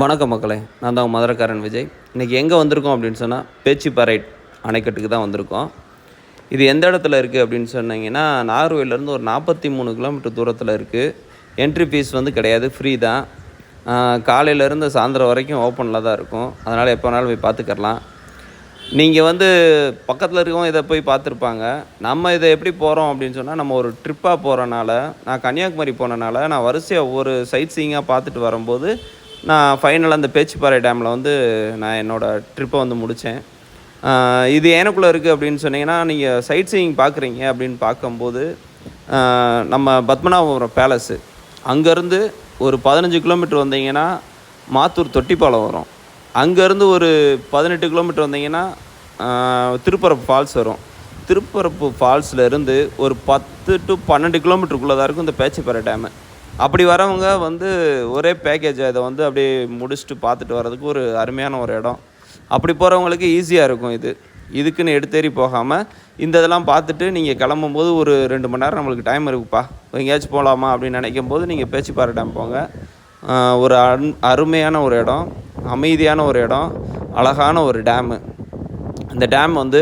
வணக்கம் மக்களே நான் தான் மதுரக்காரன் விஜய். இன்றைக்கி எங்கே வந்திருக்கோம் அப்படின்னு சொன்னால் பேச்சிப்பாறை அணைக்கட்டுக்கு தான் வந்திருக்கோம். இது எந்த இடத்துல இருக்குது அப்படின்னு சொன்னீங்கன்னா நாகர்கோயிலேருந்து ஒரு நாற்பத்தி மூணு கிலோமீட்டர் தூரத்தில் இருக்குது என்ட்ரி ஃபீஸ் வந்து கிடையாது ஃப்ரீ தான். காலையிலேருந்து சாயந்தரம் வரைக்கும் ஓப்பனில் தான் இருக்கும். அதனால் எப்போ வேணாலும் போய் பார்த்துக்கலாம் நீங்கள் வந்து பக்கத்தில் இருக்கவங்க இதை போய் பார்த்துருப்பாங்க நம்ம இதை எப்படி போகிறோம் அப்படின்னு சொன்னால் நம்ம ஒரு ட்ரிப்பாக போகிறனால நான் கன்னியாகுமரி போனனால நான் வரிசையாக ஒவ்வொரு சைட் சீயிங்காக பார்த்துட்டு வரும்போது நான் ஃபைனலாக அந்த பேச்சுப்பாறை டேமில் வந்து நான் என்னோடய ட்ரிப்பை வந்து முடித்தேன் இது ஏனக்குள்ளே இருக்குது அப்படின்னு சொன்னீங்கன்னா நீங்கள் சைட் சீயிங் பார்க்குறீங்க அப்படின்னு பார்க்கும்போது நம்ம பத்மநாபபுரம் பேலஸு அங்கேருந்து ஒரு பதினஞ்சு கிலோமீட்டர் வந்தீங்கன்னா மாத்தூர் தொட்டிப்பாலம் வரும். அங்கேருந்து ஒரு பதினெட்டு கிலோமீட்டர் வந்தீங்கன்னா திருப்பரப்பு ஃபால்ஸ் வரும். திருப்பரப்பு ஃபால்ஸில் இருந்து ஒரு பத்து டு பன்னெண்டு கிலோமீட்டருக்குள்ளே தான் இருக்கும் இந்த பேச்சுப்பாறை டேமு அப்படி வரவங்க வந்து ஒரே பேக்கேஜாக இதை வந்து அப்படியே முடிச்சுட்டு பார்த்துட்டு வர்றதுக்கு ஒரு அருமையான ஒரு இடம். அப்படி போகிறவங்களுக்கு ஈஸியாக இருக்கும் இது. இதுக்குன்னு எடுத்தேறி போகாமல் இந்த இதெல்லாம் பார்த்துட்டு நீங்கள் கிளம்பும்போது ஒரு ரெண்டு மணி நேரம் நம்மளுக்கு டைம் இருக்குப்பா. எங்கேயாச்சும் போகலாமா அப்படின்னு நினைக்கும் போது நீங்கள் பேச்சிப்பாறை டேம் போங்க. ஒரு அன் அருமையான ஒரு இடம் அமைதியான ஒரு இடம் அழகான ஒரு டேமு இந்த டேம் வந்து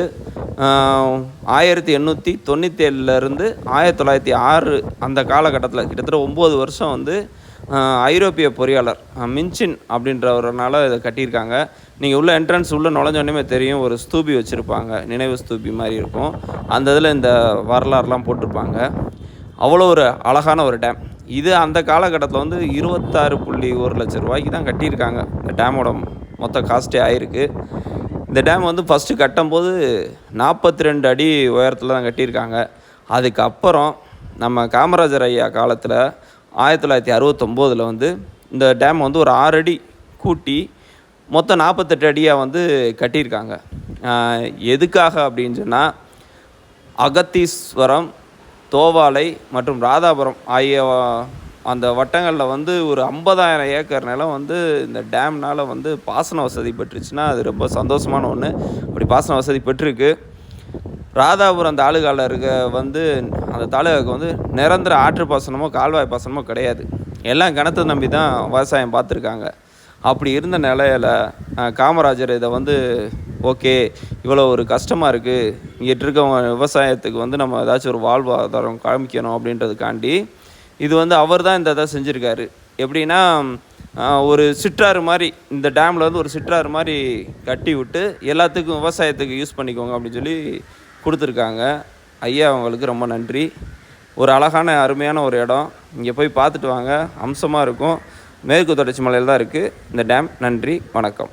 ஆயிரத்தி எண்ணூற்றி தொண்ணூற்றி ஏழுலேருந்து ஆயிரத்தி தொள்ளாயிரத்தி ஆறு அந்த காலகட்டத்தில் கிட்டத்தட்ட ஒம்பது வருஷம் வந்து ஐரோப்பிய பொறியாளர் மின்சின் அப்படின்றவரனால இதை கட்டியிருக்காங்க. நீங்கள் உள்ள என்ட்ரன்ஸ் உள்ளே நுழைஞ்சோடனே தெரியும் ஒரு ஸ்தூபி வச்சுருப்பாங்க. நினைவு ஸ்தூபி மாதிரி இருக்கும். அந்த இதில் இந்த வரலாறுலாம் போட்டிருப்பாங்க. அவ்வளோ ஒரு அழகான ஒரு டேம் இது அந்த காலகட்டத்தில் வந்து இருபத்தாறு புள்ளி ஒரு லட்ச ரூபாய்க்கு தான் கட்டியிருக்காங்க. இந்த டேமோட மொத்த காஸ்ட்டே ஆயிருக்கு. இந்த டேம் வந்து ஃபஸ்ட்டு கட்டும்போது நாற்பத்தி ரெண்டு அடி உயரத்தில் தான் கட்டியிருக்காங்க. அதுக்கப்புறம் நம்ம காமராஜர் ஐயா காலத்தில் ஆயிரத்தி தொள்ளாயிரத்தி அறுபத்தொம்போதில் வந்து இந்த டேம் வந்து ஒரு ஆறு அடி கூட்டி மொத்தம் நாற்பத்தெட்டு அடியாக வந்து கட்டியிருக்காங்க. எதுக்காக அப்படின்னு சொன்னால் அகத்தீஸ்வரம் தோவாலை மற்றும் ராதாபுரம் ஆகிய அந்த வட்டங்களில் வந்து ஒரு ஐம்பதாயிரம் ஏக்கர் நிலம் வந்து இந்த டேம்னால் வந்து பாசன வசதி பெற்றுச்சுன்னா அது ரொம்ப சந்தோஷமான ஒன்று அப்படி பாசன வசதி பெற்றிருக்கு. ராதாபுரம் தாலுகாவில் இருக்க வந்து அந்த தாலுகாவுக்கு வந்து நிரந்தர ஆற்று பாசனமோ கால்வாய் பாசனமோ கிடையாது. எல்லாம் கிணத்தை நம்பி தான் விவசாயம் பார்த்துருக்காங்க. அப்படி இருந்த நிலையில காமராஜர் இதை வந்து ஓகே இவ்வளோ ஒரு கஷ்டமாக இருக்குது இங்கிட்டு இருக்கவங்க விவசாயத்துக்கு வந்து நம்ம ஏதாச்சும் ஒரு வாழ்வாதாரம் காமிக்கணும் அப்படின்றதுக்காண்டி இது வந்து அவர் தான் இந்த இதை செஞ்சுருக்காரு. எப்படின்னா ஒரு சிற்றாறு மாதிரி இந்த டேமில் வந்து ஒரு சிற்றாறு மாதிரி கட்டி விட்டு எல்லாத்துக்கும் விவசாயத்துக்கு யூஸ் பண்ணிக்கோங்க அப்படின்னு சொல்லி கொடுத்துருக்காங்க. ஐயா அவங்களுக்கு ரொம்ப நன்றி. ஒரு அழகான அருமையான ஒரு இடம். இங்கே போய் பார்த்துட்டு வாங்க. அம்சமாக இருக்கும். மேற்கு தொடர்ச்சி மலையில் தான் இருக்குது இந்த டேம். நன்றி. வணக்கம்.